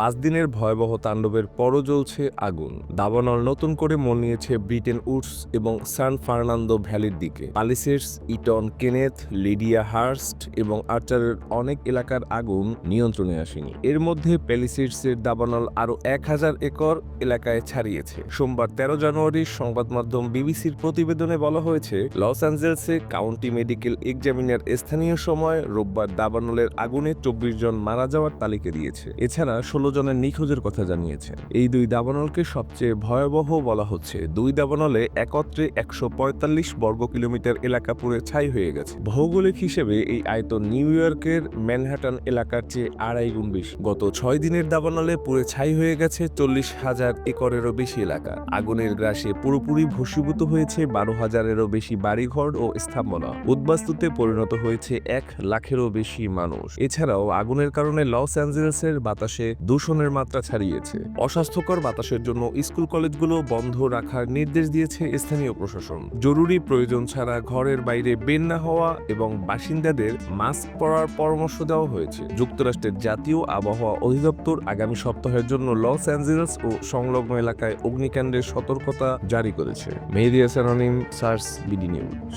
পাঁচ দিনের ভয়াবহ তাণ্ডবের পরও জ্বলছে আগুন। দাবানল নতুন করে মন নিয়েছে ব্রিটেন উডস এবং সান ফার্নান্দো ভ্যালির দিকে। Palisades Eaton, Kenneth, Lydia Hearst এবং আর্চারের অনেক এলাকার আগুন নিয়ন্ত্রণে আসেনি। এর মধ্যে প্যালিসেটসের দাবানল আরও এক হাজার একর এলাকায় ছাড়িয়েছে। সোমবার তেরো জানুয়ারি সংবাদ মাধ্যম বিবিসির প্রতিবেদনে বলা হয়েছে, লস অ্যাঞ্জেলসে কাউন্টি মেডিকেল এক্সামিনার স্থানীয় সময় রোববার দাবানলের আগুনে চব্বিশ জন মারা যাওয়ার তালিকা দিয়েছে। এছাড়া ষোলো জনের নিখোঁজের কথা জানিয়েছে এই দুই দাবানলকে সবচেয়ে ভয়াবহ বলা হচ্ছে। দুই দাবানলে একত্রে একশো পঁয়তাল্লিশ বর্গ কিলোমিটার এলাকা পুরে ছাই হয়ে গেছে। ভৌগোলিক হিসেবে এই আয়তন নিউ ইয়র্কের ম্যানহাটন এলাকার চেয়ে আড়াই গুণ বেশি। গত ছয় দিনের দাবানলে পুরে ছাই হয়ে গেছে চল্লিশ হাজার একরেরও বেশি এলাকা। আগুনের গ্রাসে পুরোপুরি ভস্মীভূত হয়েছে বারো হাজারেরও বেশি বাড়িঘর ও স্থাপনা। উদ্বাস্তুতে পরিণত হয়েছে এক লাখেরও বেশি মানুষ। এছাড়াও আগুনের কারণে লস অ্যাঞ্জেলেসের বাতাসে দূষণের মাত্রা ছাড়িয়েছে। অস্বাস্থ্যকর বাতাসের জন্য স্কুল কলেজগুলো বন্ধ রাখার নির্দেশ দিয়েছে স্থানীয় প্রশাসন। জরুরি প্রয়োজন ছাড়া ঘরের বাইরে বের না হওয়া এবং বাসিন্দাদের মাস্ক পরার পরামর্শ দেওয়া হয়েছে। যুক্তরাষ্ট্রের জাতীয় আবহাওয়া অধিদপ্তর আগামী সপ্তাহের জন্য লস অ্যাঞ্জেলেস ও সংলগ্ন এলাকায় অগ্নিকাণ্ডের সতর্কতা জারি করেছে। মেহেদি হাসান সার্স, বিডি নিউজ।